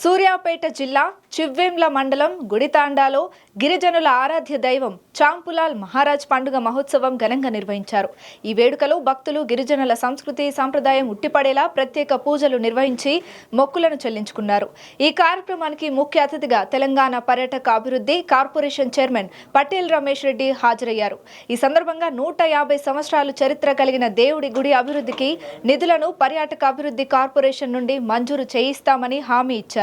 సూర్యాపేట జిల్లా చివ్వేంల మండలం గుడితాండాలో గిరిజనుల ఆరాధ్య దైవం చాంపులాల్ మహారాజ్ పండుగ మహోత్సవం ఘనంగా నిర్వహించారు. ఈ వేడుకలో భక్తులు గిరిజనుల సంస్కృతి సాంప్రదాయం ఉట్టిపడేలా ప్రత్యేక పూజలు నిర్వహించి మొక్కులను చెల్లించుకున్నారు. ఈ కార్యక్రమానికి ముఖ్య అతిథిగా తెలంగాణ పర్యాటక అభివృద్ధి కార్పొరేషన్ చైర్మన్ పటేల్ రమేష్ రెడ్డి హాజరయ్యారు. ఈ సందర్భంగా నూట యాభై సంవత్సరాలు చరిత్ర కలిగిన దేవుడి గుడి అభివృద్ధికి నిధులను పర్యాటక అభివృద్ధి కార్పొరేషన్ నుండి మంజూరు చేయిస్తామని హామీ ఇచ్చారు.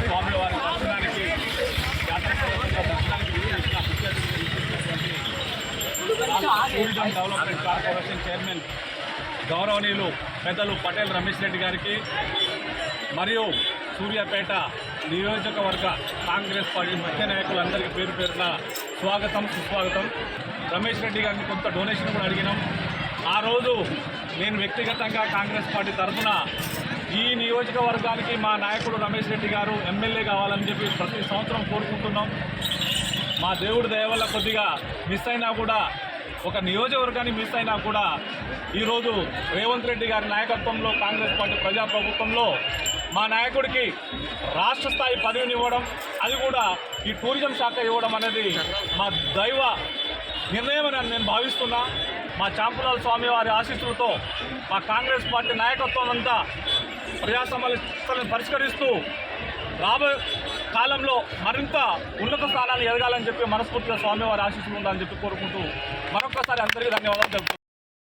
స్వామివారి దర్శనానికి డెవలప్మెంట్ కార్పొరేషన్ చైర్మన్ గౌరవనీయులు పెద్దలు పటేల్ రమేష్ రెడ్డి గారికి మరియు సూర్యాపేట నియోజకవర్గ కాంగ్రెస్ పార్టీ ముఖ్య నాయకులందరికీ పేరు పేరున స్వాగతం సుస్వాగతం. రమేష్ రెడ్డి గారిని కొంత డొనేషన్ కూడా అడిగినాం. ఆ రోజు నేను వ్యక్తిగతంగా కాంగ్రెస్ పార్టీ తరఫున ఈ నియోజకవర్గానికి మా నాయకుడు రమేష్ రెడ్డి గారు ఎమ్మెల్యే కావాలని చెప్పి ప్రతి సంవత్సరం కోరుకుంటున్నాం. మా దేవుడి దయవల్ల కొద్దిగా మిస్ అయినా కూడా ఒక నియోజకవర్గాన్ని మిస్ అయినా కూడా ఈరోజు రేవంత్ రెడ్డి గారి నాయకత్వంలో కాంగ్రెస్ పార్టీ ప్రజాప్రభుత్వంలో మా నాయకుడికి రాష్ట్ర స్థాయి పదవిని ఇవ్వడం అది కూడా ఈ టూరిజం శాఖ ఇవ్వడం అనేది మా దైవ నిర్ణయం అని నేను భావిస్తున్నా. మా చాంపులాల స్వామి వారి ఆశీస్సులతో మా కాంగ్రెస్ పార్టీ నాయకత్వం అంతా ప్రజా సమస్యలను పరిష్కరిస్తూ రాబో కాలంలో మరింత ఉన్నత స్థానాలు ఎదగాలని చెప్పి మనస్ఫూర్తిగా స్వామివారి ఆశిస్తుందని చెప్పి కోరుకుంటూ మరొకసారి అందరికీ ధన్యవాదాలు తెలుపుతున్నాను